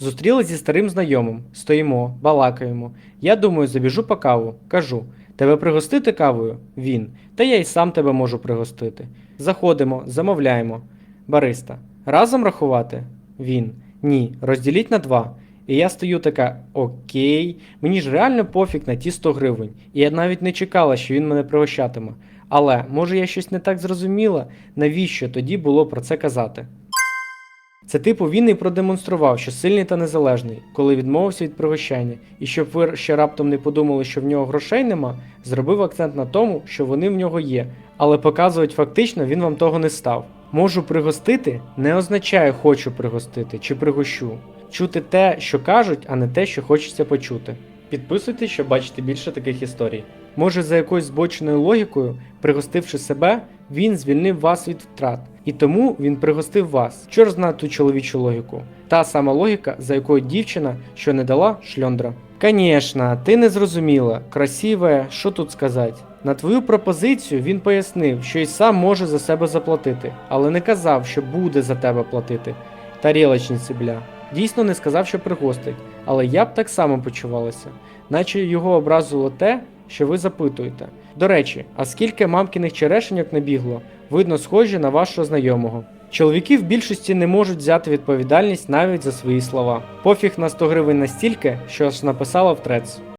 Зустрілись зі старим знайомим, стоїмо, балакаємо. Я думаю, забіжу по каву. Кажу: тебе пригостити кавою? Він. Та я й сам тебе можу пригостити. Заходимо, замовляємо. Бариста. Разом рахувати? Він. Ні, розділіть на два. І я стою така, окей, мені ж реально пофіг на ті 100 гривень. І я навіть не чекала, що він мене пригощатиме. Але може я щось не так зрозуміла, навіщо тоді було про це казати? Це типу він і продемонстрував, що сильний та незалежний, коли відмовився від пригощання, і щоб ви ще раптом не подумали, що в нього грошей нема, зробив акцент на тому, що вони в нього є, але показувати фактично він вам того не став. Можу пригостити не означає хочу пригостити чи пригощу. Чути те, що кажуть, а не те, що хочеться почути. Підписуйтесь, щоб бачити більше таких історій. Може, за якоюсь збоченою логікою, пригостивши себе, він звільнив вас від втрат, і тому він пригостив вас. Чор знає ту чоловічу логіку. Та сама логіка, за якою дівчина, що не дала шльондра. Конечно, ти не зрозуміла, красиве, що тут сказати. На твою пропозицію він пояснив, що й сам може за себе заплатити, але не казав, що буде за тебе платити. Тарілочниці, бля. Дійсно не сказав, що пригостить, але я б так само почувалася, наче його образило те, що ви запитуєте. До речі, а скільки мамкиних черешеньок набігло, видно схожі на вашого знайомого. Чоловіки в більшості не можуть взяти відповідальність навіть за свої слова. Пофіг на 100 гривень настільки, що аж написала в трец.